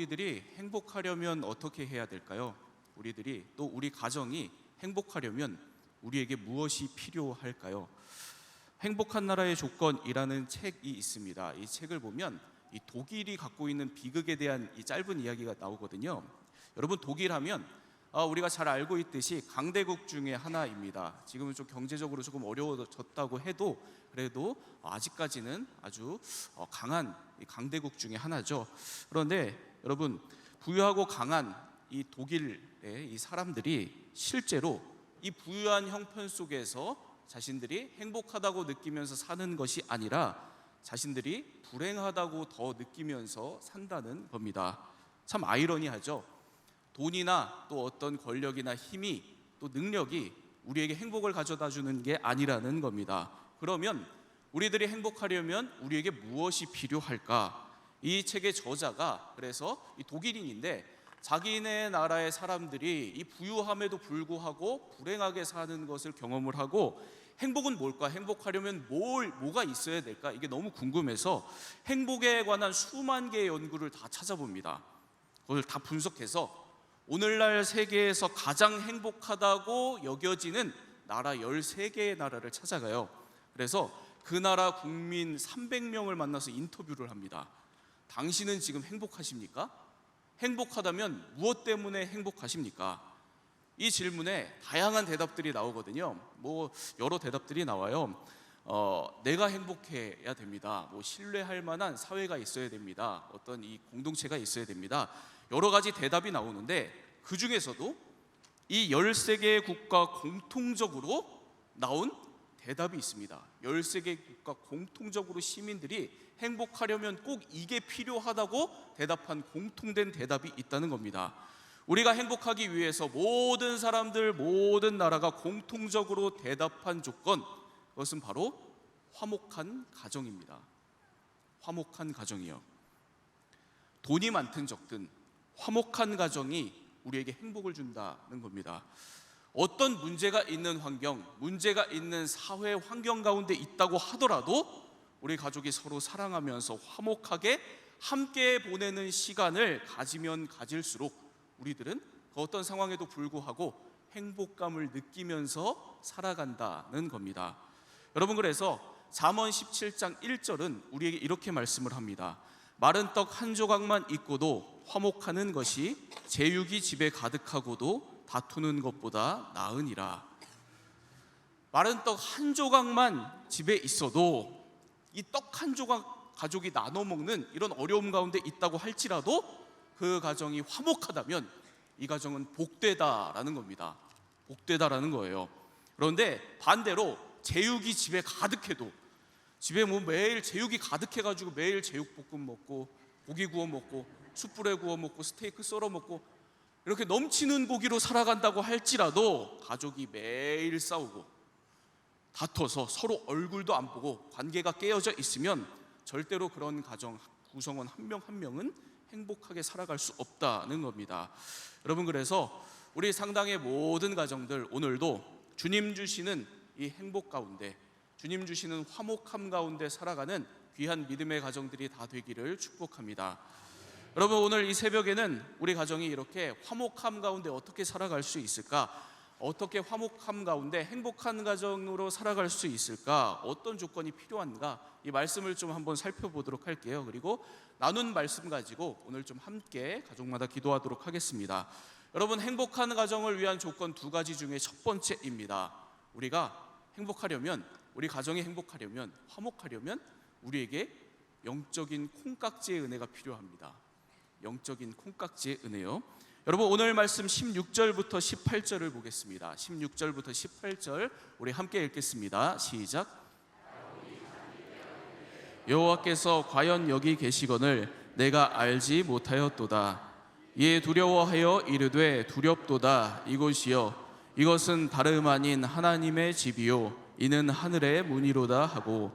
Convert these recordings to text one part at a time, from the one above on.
우리들이 행복하려면 어떻게 해야 될까요? 우리들이 또 우리 가정이 행복하려면 우리에게 무엇이 필요할까요? 행복한 나라의 조건이라는 책이 있습니다. 이 책을 보면 이 독일이 갖고 있는 비극에 대한 이 짧은 이야기가 나오거든요. 여러분 독일 하면 아, 우리가 잘 알고 있듯이 강대국 중에 하나입니다. 지금은 좀 경제적으로 조금 어려워졌다고 해도 그래도 아직까지는 아주 어, 강한 이 강대국 중에 하나죠. 그런데 여러분 부유하고 강한 이 독일의 이 사람들이 실제로 이 부유한 형편 속에서 자신들이 행복하다고 느끼면서 사는 것이 아니라 자신들이 불행하다고 더 느끼면서 산다는 겁니다. 참 아이러니하죠. 돈이나 또 어떤 권력이나 힘이 또 능력이 우리에게 행복을 가져다 주는 게 아니라는 겁니다. 그러면 우리들이 행복하려면 우리에게 무엇이 필요할까? 이 책의 저자가 그래서 이 독일인인데 자기네 나라의 사람들이 이 부유함에도 불구하고 불행하게 사는 것을 경험을 하고 행복은 뭘까? 행복하려면 뭘 뭐가 있어야 될까? 이게 너무 궁금해서 행복에 관한 수만 개의 연구를 다 찾아봅니다. 그걸 다 분석해서 오늘날 세계에서 가장 행복하다고 여겨지는 나라 13개의 나라를 찾아가요. 그래서 그 나라 국민 300명을 만나서 인터뷰를 합니다. 당신은 지금 행복하십니까? 행복하다면 무엇 때문에 행복하십니까? 이 질문에 다양한 대답들이 나오거든요. 뭐 여러 대답들이 나와요. 어, 내가 행복해야 됩니다. 뭐 신뢰할 만한 사회가 있어야 됩니다. 어떤 이 공동체가 있어야 됩니다. 여러 가지 대답이 나오는데 그 중에서도 이 13개의 국가 공통적으로 나온 대답이 있습니다. 13개 국가 공통적으로 시민들이 행복하려면 꼭 이게 필요하다고 대답한 공통된 대답이 있다는 겁니다. 우리가 행복하기 위해서 모든 사람들, 모든 나라가 공통적으로 대답한 조건, 그것은 바로 화목한 가정입니다. 화목한 가정이요. 돈이 많든 적든 화목한 가정이 우리에게 행복을 준다는 겁니다. 어떤 문제가 있는 환경, 문제가 있는 사회 환경 가운데 있다고 하더라도 우리 가족이 서로 사랑하면서 화목하게 함께 보내는 시간을 가지면 가질수록 우리들은 그 어떤 상황에도 불구하고 행복감을 느끼면서 살아간다는 겁니다. 여러분 그래서 잠언 17장 1절은 우리에게 이렇게 말씀을 합니다. 마른 떡 한 조각만 있고도 화목하는 것이 제육이 집에 가득하고도 다투는 것보다 나으니라. 마른 떡 한 조각만 집에 있어도 이 떡 한 조각 가족이 나눠 먹는 이런 어려움 가운데 있다고 할지라도 그 가정이 화목하다면 이 가정은 복되다라는 겁니다. 복되다라는 거예요. 그런데 반대로 제육이 집에 가득해도 집에 뭐 매일 제육이 가득해가지고 매일 제육볶음 먹고 고기 구워 먹고 숯불에 구워 먹고 스테이크 썰어 먹고 이렇게 넘치는 고기로 살아간다고 할지라도 가족이 매일 싸우고 다퉈서 서로 얼굴도 안 보고 관계가 깨어져 있으면 절대로 그런 가정 구성원 한 명 한 명은 행복하게 살아갈 수 없다는 겁니다. 여러분 그래서 우리 상당의 모든 가정들 오늘도 주님 주시는 이 행복 가운데 주님 주시는 화목함 가운데 살아가는 귀한 믿음의 가정들이 다 되기를 축복합니다. 여러분 오늘 이 새벽에는 우리 가정이 이렇게 화목함 가운데 어떻게 살아갈 수 있을까? 어떻게 화목함 가운데 행복한 가정으로 살아갈 수 있을까? 어떤 조건이 필요한가? 이 말씀을 좀 한번 살펴보도록 할게요. 그리고 나눈 말씀 가지고 오늘 좀 함께 가족마다 기도하도록 하겠습니다. 여러분 행복한 가정을 위한 조건 두 가지 중에 첫 번째입니다. 우리가 행복하려면 우리 가정이 행복하려면 화목하려면 우리에게 영적인 콩깍지의 은혜가 필요합니다. 영적인 콩깍지의 은혜요. 여러분 오늘 말씀 16절부터 18절을 보겠습니다. 16절부터 18절 우리 함께 읽겠습니다. 시작. 여호와께서 과연 여기 계시거늘 내가 알지 못하였도다. 이에 두려워하여 이르되 두렵도다 이곳이여 이것은 다름 아닌 하나님의 집이요 이는 하늘의 문이로다 하고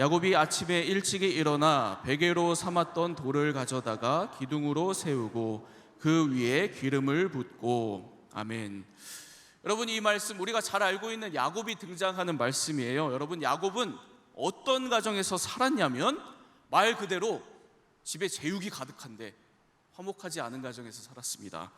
야곱이 아침에 일찍이 일어나 베개로 삼았던 돌을 가져다가 기둥으로 세우고 그 위에 기름을 붓고 아멘. 여러분 이 말씀 우리가 잘 알고 있는 야곱이 등장하는 말씀이에요. 여러분 야곱은 어떤 가정에서 살았냐면 말 그대로 집에 제육이 가득한데 화목하지 않은 가정에서 살았습니다.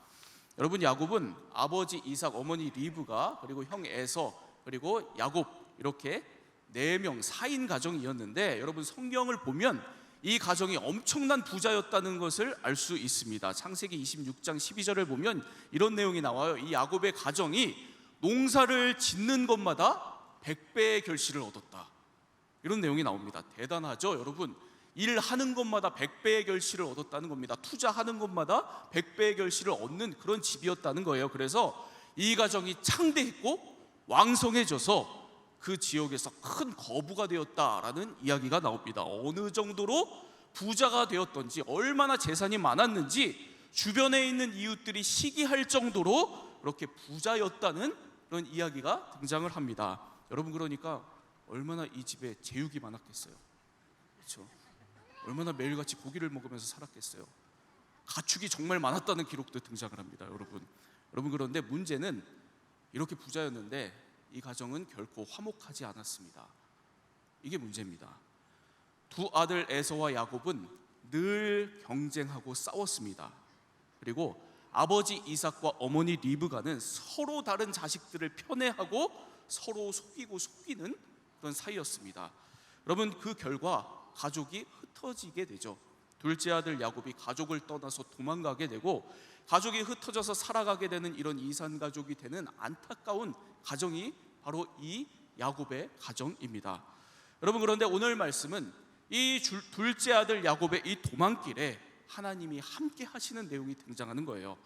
여러분 야곱은 아버지 이삭, 어머니 리브가 그리고 형 에서 그리고 야곱 이렇게 네명 4인 가정이었는데 여러분 성경을 보면 이 가정이 엄청난 부자였다는 것을 알 수 있습니다. 창세기 26장 12절을 보면 이런 내용이 나와요. 이 야곱의 가정이 농사를 짓는 것마다 100배의 결실을 얻었다. 이런 내용이 나옵니다. 대단하죠, 여러분? 일하는 것마다 100배의 결실을 얻었다는 겁니다. 투자하는 것마다 100배의 결실을 얻는 그런 집이었다는 거예요. 그래서 이 가정이 창대했고 왕성해져서 그 지역에서 큰 거부가 되었다라는 이야기가 나옵니다. 어느 정도로 부자가 되었던지 얼마나 재산이 많았는지 주변에 있는 이웃들이 시기할 정도로 그렇게 부자였다는 그런 이야기가 등장을 합니다. 여러분 그러니까 얼마나 이 집에 제육이 많았겠어요. 그렇죠? 얼마나 매일같이 고기를 먹으면서 살았겠어요. 가축이 정말 많았다는 기록도 등장을 합니다, 여러분. 여러분 그런데 문제는 이렇게 부자였는데 이 가정은 결코 화목하지 않았습니다. 이게 문제입니다. 두 아들 에서와 야곱은 늘 경쟁하고 싸웠습니다. 그리고 아버지 이삭과 어머니 리브가는 서로 다른 자식들을 편애하고 서로 속이고 속이는 그런 사이였습니다. 여러분 그 결과 가족이 흩어지게 되죠. 둘째 아들 야곱이 가족을 떠나서 도망가게 되고 가족이 흩어져서 살아가게 되는 이런 이산 가족이 되는 안타까운 가정이 바로 이 야곱의 가정입니다. 여러분 그런데 오늘 말씀은 이 줄- 둘째 아들 야곱의 이 도망길에 하나님이 함께 하시는 내용이 등장하는 거예요.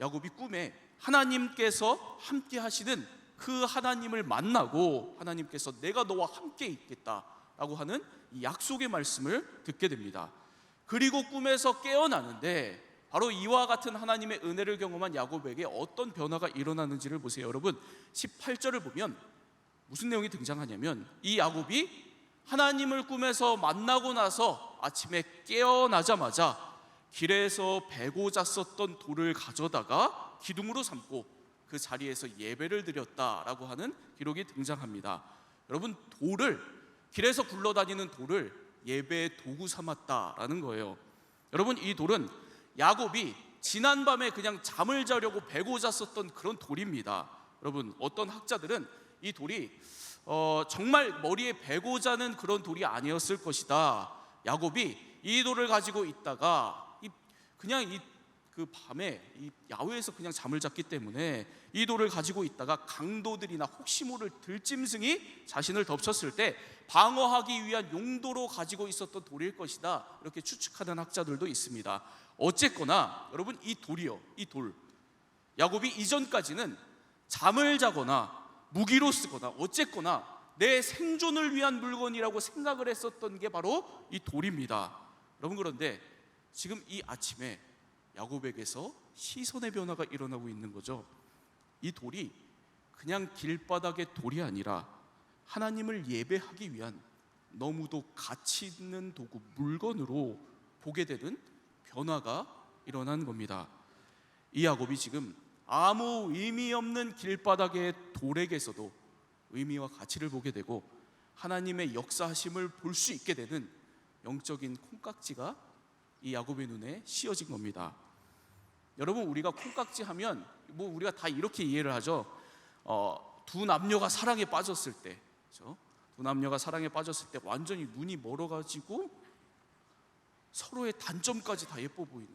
야곱이 꿈에 하나님께서 함께 하시는 그 하나님을 만나고 하나님께서 내가 너와 함께 있겠다라고 하는 이 약속의 말씀을 듣게 됩니다. 그리고 꿈에서 깨어나는데 바로 이와 같은 하나님의 은혜를 경험한 야곱에게 어떤 변화가 일어나는지를 보세요. 여러분 18절을 보면 무슨 내용이 등장하냐면 이 야곱이 하나님을 꿈에서 만나고 나서 아침에 깨어나자마자 길에서 베고 잤었던 돌을 가져다가 기둥으로 삼고 그 자리에서 예배를 드렸다라고 하는 기록이 등장합니다. 여러분 돌을 길에서 굴러다니는 돌을 예배의 도구 삼았다라는 거예요. 여러분 이 돌은 야곱이 지난밤에 그냥 잠을 자려고 베고 잤었던 그런 돌입니다. 여러분 어떤 학자들은 이 돌이 어, 정말 머리에 베고 자는 그런 돌이 아니었을 것이다. 야곱이 이 돌을 가지고 있다가 이, 그냥 이 그 밤에 이 야외에서 그냥 잠을 잤기 때문에 이 돌을 가지고 있다가 강도들이나 혹시 모를 들짐승이 자신을 덮쳤을 때 방어하기 위한 용도로 가지고 있었던 돌일 것이다. 이렇게 추측하는 학자들도 있습니다. 어쨌거나 여러분 이 돌이요, 이 돌. 야곱이 이전까지는 잠을 자거나 무기로 쓰거나 어쨌거나 내 생존을 위한 물건이라고 생각을 했었던 게 바로 이 돌입니다. 여러분 그런데 지금 이 아침에 야곱에게서 시선의 변화가 일어나고 있는 거죠. 이 돌이 그냥 길바닥의 돌이 아니라 하나님을 예배하기 위한 너무도 가치 있는 도구 물건으로 보게 되는 변화가 일어난 겁니다. 이 야곱이 지금 아무 의미 없는 길바닥의 돌에게서도 의미와 가치를 보게 되고 하나님의 역사하심을 볼 수 있게 되는 영적인 콩깍지가 이 야곱의 눈에 씌어진 겁니다. 여러분 우리가 콩깍지 하면 뭐 우리가 다 이렇게 이해를 하죠. 어, 두 남녀가 사랑에 빠졌을 때, 그렇죠? 두 남녀가 사랑에 빠졌을 때 완전히 눈이 멀어가지고 서로의 단점까지 다 예뻐 보이는,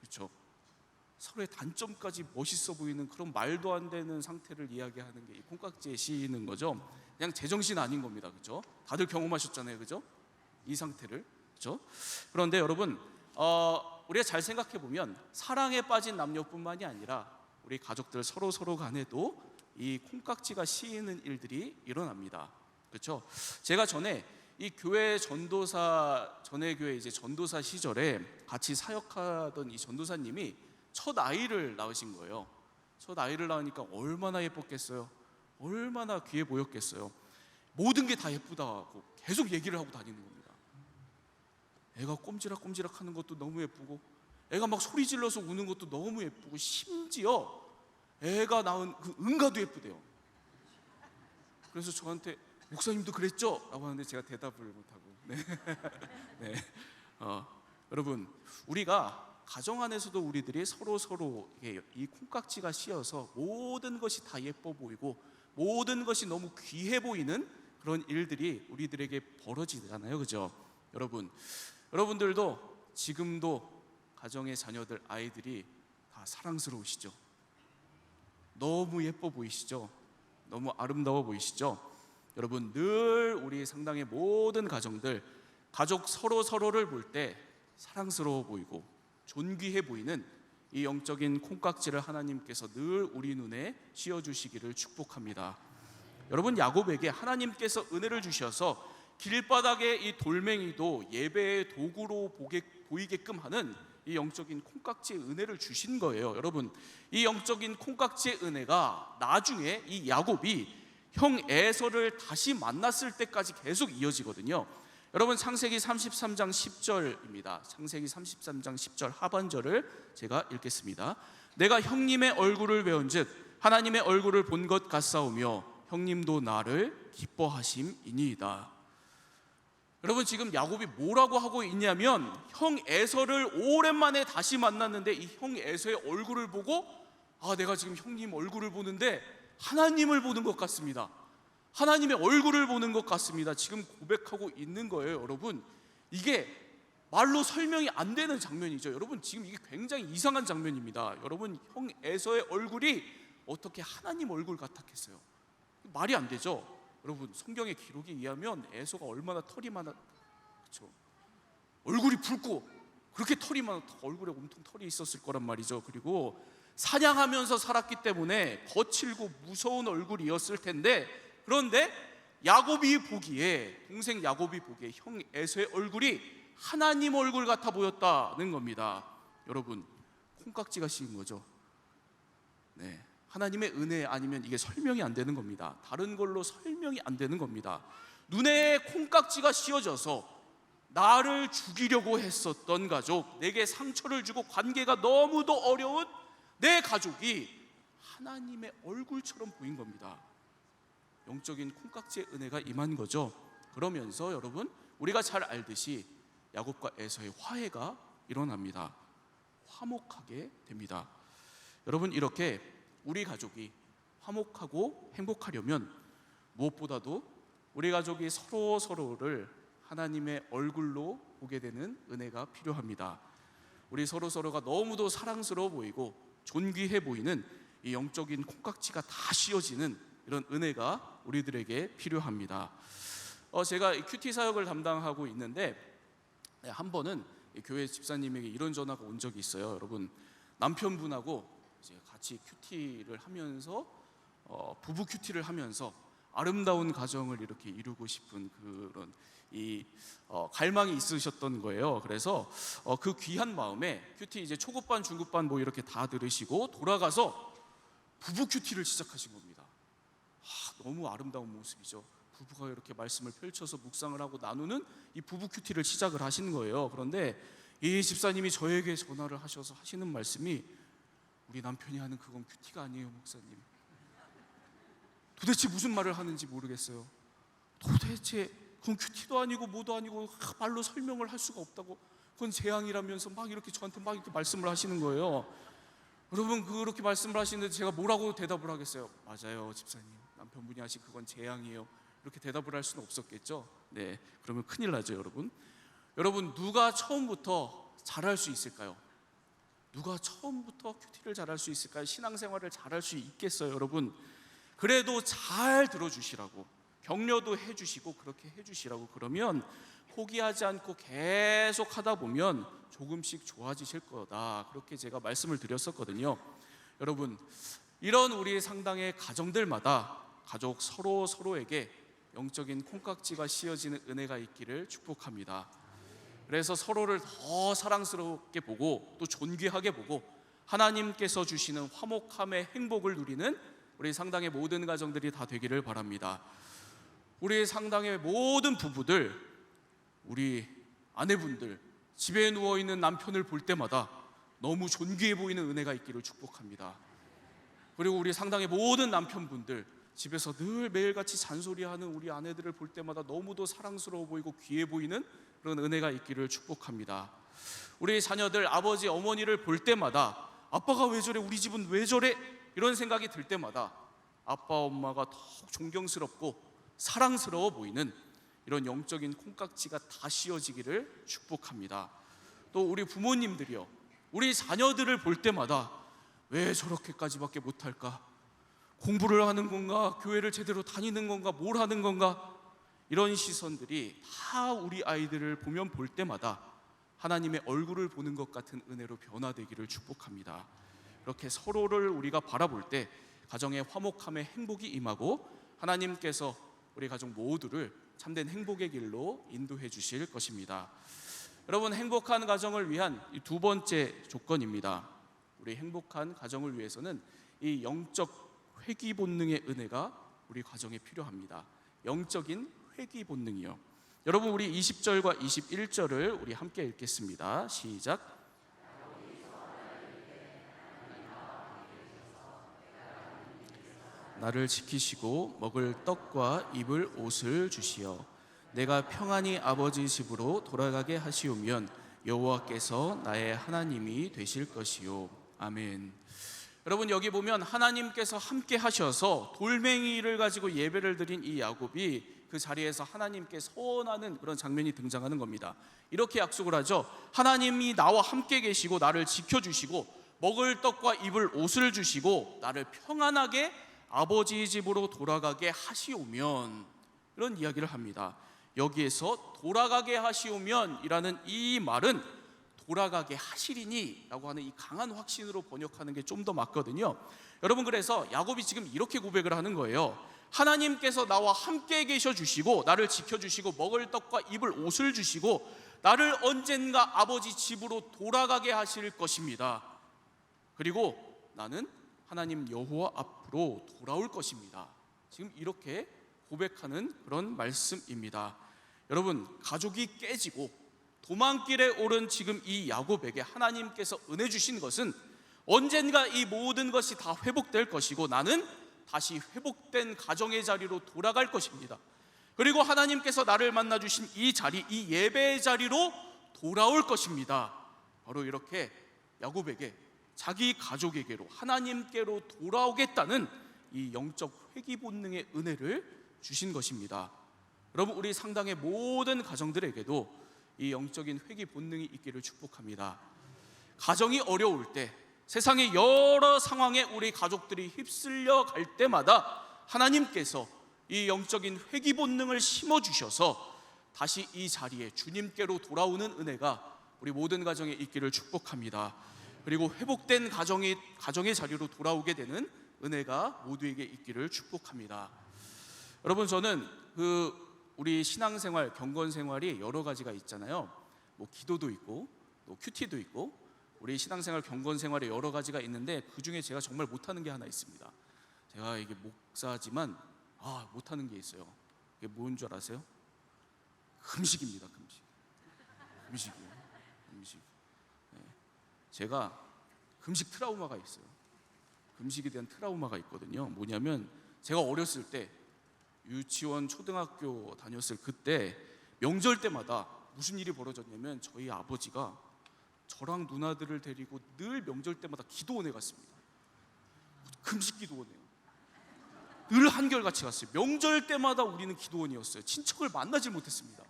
그렇죠? 서로의 단점까지 멋있어 보이는 그런 말도 안 되는 상태를 이야기하는 게 이 콩깍지에 씌이는 거죠. 그냥 제정신 아닌 겁니다, 그렇죠? 다들 경험하셨잖아요, 그렇죠? 이 상태를, 그렇죠? 그런데 여러분, 어, 우리가 잘 생각해 보면 사랑에 빠진 남녀뿐만이 아니라 우리 가족들 서로 서로 간에도 이 콩깍지가 씌이는 일들이 일어납니다. 그렇죠? 제가 전에 이 교회 전도사 전에 교회 이제 전도사 시절에 같이 사역하던 이 전도사님이 첫 아이를 낳으신 거예요. 첫 아이를 낳으니까 얼마나 예뻤겠어요. 얼마나 귀해 보였겠어요. 모든 게 다 예쁘다고 계속 얘기를 하고 다니는 겁니다. 애가 꼼지락꼼지락 하는 것도 너무 예쁘고 애가 막 소리 질러서 우는 것도 너무 예쁘고 심지어 애가 낳은 그 응가도 예쁘대요. 그래서 저한테 목사님도 그랬죠? 라고 하는데 제가 대답을 못하고 네. 네. 어, 여러분 우리가 가정 안에서도 우리들이 서로 서로 이 콩깍지가 씌어서 모든 것이 다 예뻐 보이고 모든 것이 너무 귀해 보이는 그런 일들이 우리들에게 벌어지잖아요. 그죠? 여러분, 여러분들도 지금도 가정의 자녀들 아이들이 다 사랑스러우시죠? 너무 예뻐 보이시죠? 너무 아름다워 보이시죠? 여러분 늘 우리 상당의 모든 가정들 가족 서로 서로를 볼 때 사랑스러워 보이고 존귀해 보이는 이 영적인 콩깍지를 하나님께서 늘 우리 눈에 씌워 주시기를 축복합니다. 여러분 야곱에게 하나님께서 은혜를 주셔서 길바닥에 이 돌멩이도 예배의 도구로 보게, 보이게끔 하는 이 영적인 콩깍지의 은혜를 주신 거예요. 여러분, 이 영적인 콩깍지의 은혜가 나중에 이 야곱이 형 에서를 다시 만났을 때까지 계속 이어지거든요. 여러분 창세기 33장 10절입니다. 창세기 33장 10절 하반절을 제가 읽겠습니다. 내가 형님의 얼굴을 배운즉 하나님의 얼굴을 본 것 같사오며 형님도 나를 기뻐하심이니이다. 여러분 지금 야곱이 뭐라고 하고 있냐면 형 에서를 오랜만에 다시 만났는데 이 형 에서의 얼굴을 보고 아 내가 지금 형님 얼굴을 보는데 하나님을 보는 것 같습니다. 하나님의 얼굴을 보는 것 같습니다. 지금 고백하고 있는 거예요, 여러분. 이게 말로 설명이 안 되는 장면이죠. 여러분 지금 이게 굉장히 이상한 장면입니다. 여러분 형 에서의 얼굴이 어떻게 하나님 얼굴 같았겠어요? 말이 안 되죠. 여러분 성경의 기록에 의하면 에서가 얼마나 털이 많아 그렇죠? 얼굴이 붉고 그렇게 털이 많아 얼굴에 온통 털이 있었을 거란 말이죠. 그리고 사냥하면서 살았기 때문에 거칠고 무서운 얼굴이었을 텐데 그런데 야곱이 보기에 동생 야곱이 보기에 형 에서의 얼굴이 하나님 얼굴 같아 보였다는 겁니다. 여러분 콩깍지가 씌인 거죠. 네. 하나님의 은혜 아니면 이게 설명이 안 되는 겁니다. 다른 걸로 설명이 안 되는 겁니다. 눈에 콩깍지가 씌워져서 나를 죽이려고 했었던 가족, 내게 상처를 주고 관계가 너무도 어려운 내 가족이 하나님의 얼굴처럼 보인 겁니다. 영적인 콩깍지의 은혜가 임한 거죠. 그러면서 여러분 우리가 잘 알듯이 야곱과 에서의 화해가 일어납니다. 화목하게 됩니다. 여러분 이렇게 우리 가족이 화목하고 행복하려면 무엇보다도 우리 가족이 서로 서로를 하나님의 얼굴로 보게 되는 은혜가 필요합니다. 우리 서로 서로가 너무도 사랑스러워 보이고 존귀해 보이는 이 영적인 콩깍지가 다 씌워지는 이런 은혜가 우리들에게 필요합니다. 어, 제가 큐티 사역을 담당하고 있는데 네, 한 번은 교회 집사님에게 이런 전화가 온 적이 있어요. 여러분 남편분하고 같이 큐티를 하면서 어, 부부 큐티를 하면서 아름다운 가정을 이렇게 이루고 싶은 그런 이 어, 갈망이 있으셨던 거예요. 그래서 어, 그 귀한 마음에 큐티 이제 초급반, 중급반 뭐 이렇게 다 들으시고 돌아가서 부부 큐티를 시작하신 겁니다. 아, 너무 아름다운 모습이죠. 부부가 이렇게 말씀을 펼쳐서 묵상을 하고 나누는 이 부부 큐티를 시작을 하시는 거예요. 그런데 이 집사님이 저에게 전화를 하셔서 하시는 말씀이 우리 남편이 하는 그건 큐티가 아니에요, 목사님. 도대체 무슨 말을 하는지 모르겠어요. 도대체 그건 큐티도 아니고 뭐도 아니고 말로 설명을 할 수가 없다고 그건 재앙이라면서 막 이렇게 저한테 막 이렇게 말씀을 하시는 거예요. 여러분 그렇게 말씀을 하시는데 제가 뭐라고 대답을 하겠어요? 맞아요, 집사님. 남편분이 하신 그건 재앙이에요. 이렇게 대답을 할 수는 없었겠죠. 네, 그러면 큰일 나죠, 여러분. 여러분 누가 처음부터 잘할 수 있을까요? 누가 처음부터 큐티를 잘할 수 있을까요? 신앙생활을 잘할 수 있겠어요, 여러분? 그래도 잘 들어주시라고 격려도 해주시고 그렇게 해주시라고 그러면 포기하지 않고 계속 하다 보면 조금씩 좋아지실 거다 그렇게 제가 말씀을 드렸었거든요. 여러분 이런 우리 상당의 가정들마다 가족 서로 서로에게 영적인 콩깍지가 씌어지는 은혜가 있기를 축복합니다. 그래서 서로를 더 사랑스럽게 보고 또 존귀하게 보고 하나님께서 주시는 화목함의 행복을 누리는 우리 상당의 모든 가정들이 다 되기를 바랍니다. 우리 상당의 모든 부부들, 우리 아내분들, 집에 누워 있는 남편을 볼 때마다 너무 존귀해 보이는 은혜가 있기를 축복합니다. 그리고 우리 상당의 모든 남편분들, 집에서 늘 매일같이 잔소리하는 우리 아내들을 볼 때마다 너무도 사랑스러워 보이고 귀해 보이는 그런 은혜가 있기를 축복합니다. 우리 자녀들 아버지 어머니를 볼 때마다 아빠가 왜 저래 우리 집은 왜 저래 이런 생각이 들 때마다 아빠 엄마가 더욱 존경스럽고 사랑스러워 보이는 이런 영적인 콩깍지가 다 씌워지기를 축복합니다. 또 우리 부모님들이요. 우리 자녀들을 볼 때마다 왜 저렇게까지밖에 못할까? 공부를 하는 건가? 교회를 제대로 다니는 건가? 뭘 하는 건가? 이런 시선들이 다 우리 아이들을 보면 볼 때마다 하나님의 얼굴을 보는 것 같은 은혜로 변화되기를 축복합니다. 이렇게 서로를 우리가 바라볼 때 가정의 화목함에 행복이 임하고 하나님께서 우리 가족 모두를 참된 행복의 길로 인도해 주실 것입니다. 여러분 행복한 가정을 위한 이두 번째 조건입니다. 우리 행복한 가정을 위해서는 이 영적 회귀 본능의 은혜가 우리 가정에 필요합니다. 영적인 회귀 본능이요. 여러분 우리 20절과 21절을 우리 함께 읽겠습니다. 시작. 나를 지키시고 먹을 떡과 입을 옷을 주시어 내가 평안히 아버지 집으로 돌아가게 하시오면 여호와께서 나의 하나님이 되실 것이요 아멘. 여러분 여기 보면 하나님께서 함께 하셔서 돌멩이를 가지고 예배를 드린 이 야곱이 그 자리에서 하나님께 서원하는 그런 장면이 등장하는 겁니다. 이렇게 약속을 하죠. 하나님이 나와 함께 계시고 나를 지켜 주시고 먹을 떡과 입을 옷을 주시고 나를 평안하게 아버지 집으로 돌아가게 하시오면 이런 이야기를 합니다. 여기에서 돌아가게 하시오면이라는 이 말은 돌아가게 하시리니라고 하는 이 강한 확신으로 번역하는 게 좀 더 맞거든요. 여러분 그래서 야곱이 지금 이렇게 고백을 하는 거예요. 하나님께서 나와 함께 계셔 주시고 나를 지켜 주시고 먹을 떡과 입을 옷을 주시고 나를 언젠가 아버지 집으로 돌아가게 하실 것입니다. 그리고 나는 하나님 여호와 앞으로 돌아올 것입니다. 지금 이렇게 고백하는 그런 말씀입니다. 여러분, 가족이 깨지고 도망길에 오른 지금 이 야곱에게 하나님께서 은혜 주신 것은 언젠가 이 모든 것이 다 회복될 것이고 나는 다시 회복된 가정의 자리로 돌아갈 것입니다. 그리고 하나님께서 나를 만나 주신 이 자리, 이 예배의 자리로 돌아올 것입니다. 바로 이렇게 야곱에게 자기 가족에게로 하나님께로 돌아오겠다는 이 영적 회귀 본능의 은혜를 주신 것입니다. 여러분 우리 상당의 모든 가정들에게도 이 영적인 회귀 본능이 있기를 축복합니다. 가정이 어려울 때 세상의 여러 상황에 우리 가족들이 휩쓸려 갈 때마다 하나님께서 이 영적인 회귀 본능을 심어 주셔서 다시 이 자리에 주님께로 돌아오는 은혜가 우리 모든 가정에 있기를 축복합니다. 그리고 회복된 가정이 가정의 자리로 돌아오게 되는 은혜가 모두에게 있기를 축복합니다. 여러분 저는 그 우리 신앙생활 경건 생활이 여러 가지가 있잖아요. 뭐 기도도 있고 또 큐티도 있고 우리 신앙생활 경건 생활에 여러 가지가 있는데 그 중에 제가 정말 못하는 게 하나 있습니다. 제가 이게 목사지만 아 못하는 게 있어요. 이게 뭔 줄 아세요? 금식입니다. 금식. 금식이요. 제가 금식 트라우마가 있어요. 금식에 대한 트라우마가 있거든요. 뭐냐면 제가 어렸을 때 유치원 초등학교 다녔을 그때 명절 때마다 무슨 일이 벌어졌냐면 저희 아버지가 저랑 누나들을 데리고 늘 명절 때마다 기도원에 갔습니다. 금식 기도원에요. 늘 한결같이 갔어요. 명절 때마다 우리는 기도원이었어요. 친척을 만나질 못했습니다.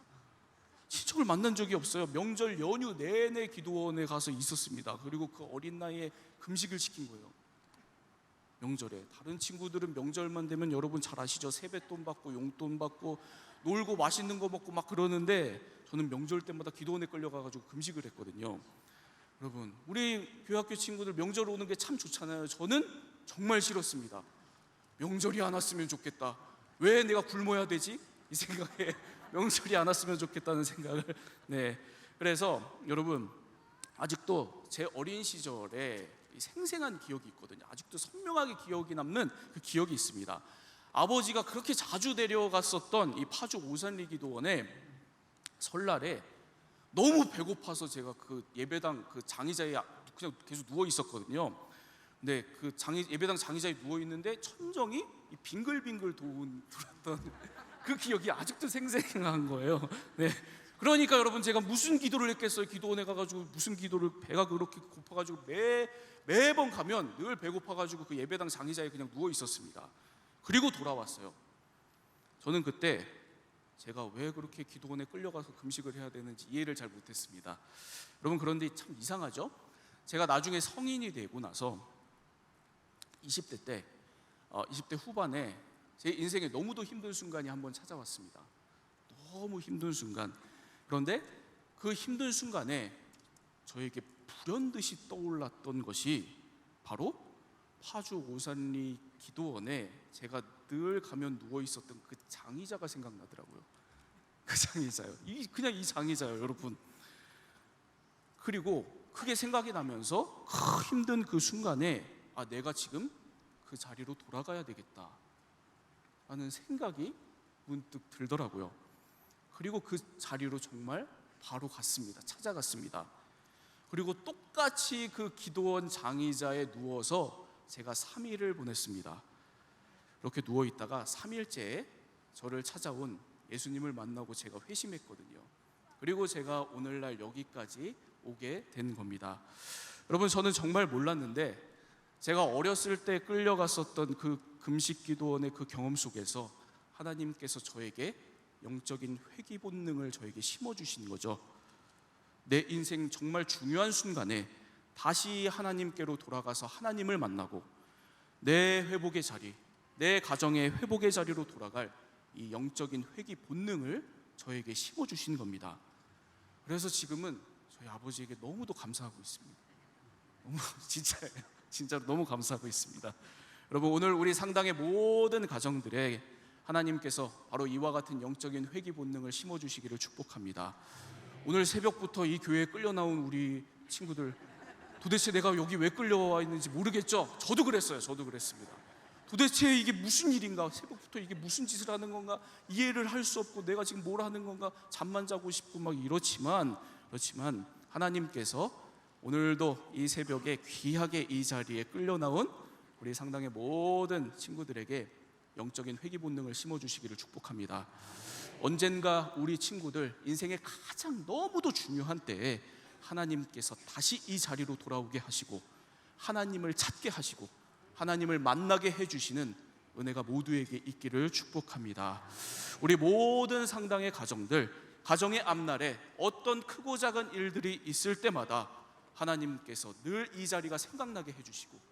친척을 만난 적이 없어요. 명절 연휴 내내 기도원에 가서 있었습니다. 그리고 그 어린 나이에 금식을 시킨 거예요. 명절에 다른 친구들은 명절만 되면 여러분 잘 아시죠? 세뱃돈 받고 용돈 받고 놀고 맛있는 거 먹고 막 그러는데 저는 명절 때마다 기도원에 끌려가 가지고 금식을 했거든요. 여러분 우리 교학교 친구들 명절 오는 게 참 좋잖아요. 저는 정말 싫었습니다. 명절이 안 왔으면 좋겠다. 왜 내가 굶어야 되지? 이 생각에 명절이 안 왔으면 좋겠다는 생각을 네. 그래서 여러분 아직도 제 어린 시절에 이 생생한 기억이 있거든요. 아직도 선명하게 기억이 남는 그 기억이 있습니다. 아버지가 그렇게 자주 데려갔었던 이 파주 오산리 기도원에 설날에 너무 배고파서 제가 그 예배당 그 장의자에 그냥 계속 누워 있었거든요. 근데 그 장의 예배당 장의자에 누워 있는데 천정이 이 빙글빙글 돈 돌았던 그 기억이 아직도 생생한 거예요. 네. 그러니까 여러분 제가 무슨 기도를 했겠어요? 기도원에 가가지고 무슨 기도를 배가 그렇게 고파가지고 매 매번 가면 늘 배고파가지고 그 예배당 장의자에 그냥 누워 있었습니다. 그리고 돌아왔어요. 저는 그때 제가 왜 그렇게 기도원에 끌려가서 금식을 해야 되는지 이해를 잘 못했습니다. 여러분 그런데 참 이상하죠? 제가 나중에 성인이 되고 나서 20대 때, 어, 20대 후반에 제 인생에 너무도 힘든 순간이 한 번 찾아왔습니다. 너무 힘든 순간. 그런데 그 힘든 순간에 저에게 불현듯이 떠올랐던 것이 바로 파주 오산리 기도원에 제가 늘 가면 누워 있었던 그 장의자가 생각나더라고요. 그 장의자요. 이 그냥 이 장의자요, 여러분. 그리고 크게 생각이 나면서 크, 힘든 그 순간에 아 내가 지금 그 자리로 돌아가야 되겠다 라는 생각이 문득 들더라고요. 그리고 그 자리로 정말 바로 갔습니다. 찾아갔습니다. 그리고 똑같이 그 기도원 장의자에 누워서 제가 3일을 보냈습니다. 이렇게 누워 있다가 3일째에 저를 찾아온 예수님을 만나고 제가 회심했거든요. 그리고 제가 오늘날 여기까지 오게 된 겁니다. 여러분 저는 정말 몰랐는데 제가 어렸을 때 끌려갔었던 그 금식 기도원의 그 경험 속에서 하나님께서 저에게 영적인 회귀 본능을 저에게 심어 주신 거죠. 내 인생 정말 중요한 순간에 다시 하나님께로 돌아가서 하나님을 만나고 내 회복의 자리, 내 가정의 회복의 자리로 돌아갈 이 영적인 회귀 본능을 저에게 심어 주신 겁니다. 그래서 지금은 저희 아버지에게 너무도 감사하고 있습니다. 너무 진짜예요. 진짜로 너무 감사하고 있습니다. 여러분 오늘 우리 상당의 모든 가정들에 하나님께서 바로 이와 같은 영적인 회귀 본능을 심어 주시기를 축복합니다. 오늘 새벽부터 이 교회에 끌려 나온 우리 친구들 도대체 내가 여기 왜 끌려와 있는지 모르겠죠? 저도 그랬어요. 저도 그랬습니다. 도대체 이게 무슨 일인가? 새벽부터 이게 무슨 짓을 하는 건가? 이해를 할 수 없고 내가 지금 뭘 하는 건가? 잠만 자고 싶고 막 이렇지만 그렇지만 하나님께서 오늘도 이 새벽에 귀하게 이 자리에 끌려 나온 우리 상당의 모든 친구들에게 영적인 회귀 본능을 심어 주시기를 축복합니다. 언젠가 우리 친구들 인생의 가장 너무도 중요한 때에 하나님께서 다시 이 자리로 돌아오게 하시고 하나님을 찾게 하시고 하나님을 만나게 해 주시는 은혜가 모두에게 있기를 축복합니다. 우리 모든 상당의 가정들 가정의 앞날에 어떤 크고 작은 일들이 있을 때마다 하나님께서 늘 이 자리가 생각나게 해 주시고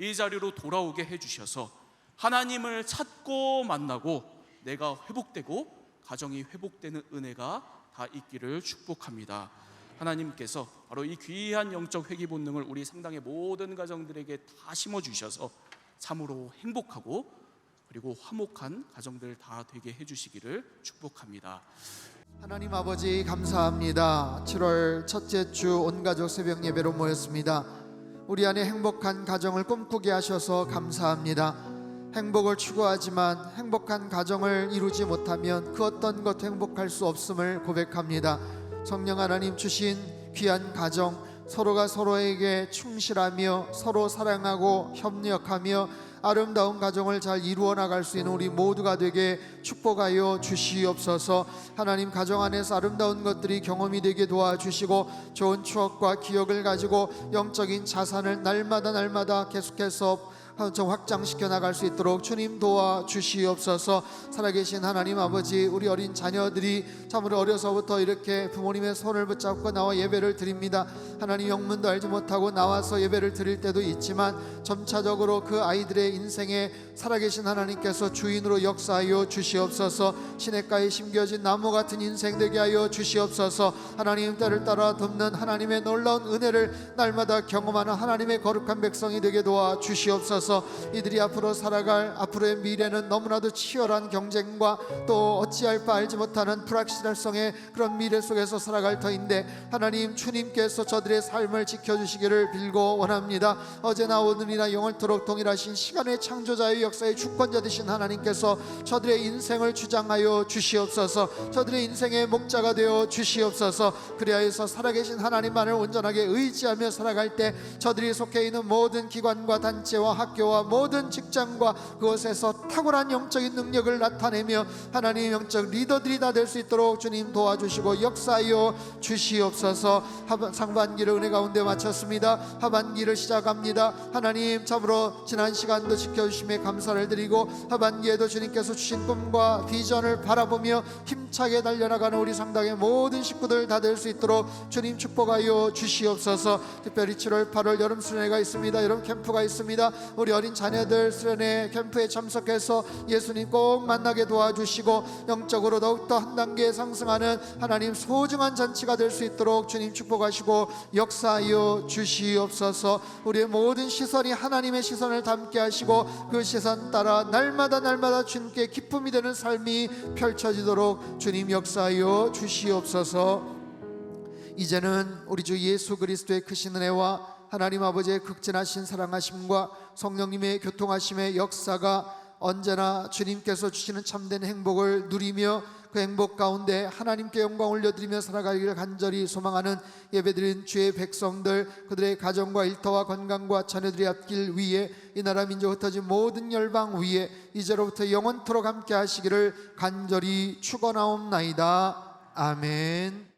이 자리로 돌아오게 해 주셔서 하나님을 찾고 만나고 내가 회복되고 가정이 회복되는 은혜가 다 있기를 축복합니다. 하나님께서 바로 이 귀한 영적 회귀 본능을 우리 상당의 모든 가정들에게 다 심어 주셔서 참으로 행복하고 그리고 화목한 가정들 다 되게 해 주시기를 축복합니다. 하나님 아버지 감사합니다. 7월 첫째 주 온 가족 새벽 예배로 모였습니다. 우리 안에 행복한 가정을 꿈꾸게 하셔서 감사합니다. 행복을 추구하지만 행복한 가정을 이루지 못하면 그 어떤 것도 행복할 수 없음을 고백합니다. 성령 하나님 주신 귀한 가정 서로가 서로에게 충실하며 서로 사랑하고 협력하며 아름다운 가정을 잘 이루어 나갈 수 있는 우리 모두가 되게 축복하여 주시옵소서. 하나님 가정 안에서 아름다운 것들이 경험이 되게 도와주시고 좋은 추억과 기억을 가지고 영적인 자산을 날마다 날마다 계속해서 좀 확장시켜 나갈 수 있도록 주님 도와 주시옵소서. 살아계신 하나님 아버지 우리 어린 자녀들이 참으로 어려서부터 이렇게 부모님의 손을 붙잡고 나와 예배를 드립니다. 하나님 영문도 알지 못하고 나와서 예배를 드릴 때도 있지만 점차적으로 그 아이들의 인생에 살아계신 하나님께서 주인으로 역사하여 주시옵소서. 시냇가에 심겨진 나무 같은 인생 되게 하여 주시옵소서. 하나님 때를 따라 돕는 하나님의 놀라운 은혜를 날마다 경험하는 하나님의 거룩한 백성이 되게 도와 주시옵소서. 이들이 앞으로 살아갈 앞으로의 미래는 너무나도 치열한 경쟁과 또 어찌할 바 알지 못하는 불확실성의 그런 미래 속에서 살아갈 터인데 하나님 주님께서 저들의 삶을 지켜주시기를 빌고 원합니다. 어제나 오늘이나 영원토록 동일하신 시간의 창조자의 역사의 주권자 되신 하나님께서 저들의 인생을 주장하여 주시옵소서. 저들의 인생의 목자가 되어 주시옵소서. 그리하여서 살아계신 하나님만을 온전하게 의지하며 살아갈 때 저들이 속해 있는 모든 기관과 단체와 학 학교와 모든 직장과 그곳에서 탁월한 영적인 능력을 나타내며 하나님 영적 리더들이 다 될 수 있도록 주님 도와주시고 역사하여 주시옵소서. 상반기를 은혜 가운데 마쳤습니다. 하반기를 시작합니다. 하나님 참으로 지난 시간도 지켜주심에 감사를 드리고 하반기에도 주님께서 주신 꿈과 비전을 바라보며 힘차게 달려나가는 우리 상당의 모든 식구들 다 될 수 있도록 주님 축복하여 주시옵소서. 특별히 7월 8월 여름 수련회가 있습니다. 여름 캠프가 있습니다 우리 어린 자녀들 수련회 캠프에 참석해서 예수님 꼭 만나게 도와주시고 영적으로 더욱더 한 단계 상승하는 하나님 소중한 잔치가 될 수 있도록 주님 축복하시고 역사하여 주시옵소서. 우리의 모든 시선이 하나님의 시선을 담게 하시고 그 시선 따라 날마다 날마다 주님께 기쁨이 되는 삶이 펼쳐지도록 주님 역사하여 주시옵소서. 이제는 우리 주 예수 그리스도의 크신 은혜와 하나님 아버지의 극진하신 사랑하심과 성령님의 교통하심의 역사가 언제나 주님께서 주시는 참된 행복을 누리며 그 행복 가운데 하나님께 영광 올려드리며 살아가기를 간절히 소망하는 예배드린 주의 백성들 그들의 가정과 일터와 건강과 자녀들이 앞길 위에 이 나라 민족 흩어진 모든 열방 위에 이제로부터 영원토록 함께 하시기를 간절히 축원하옵나이다 아멘.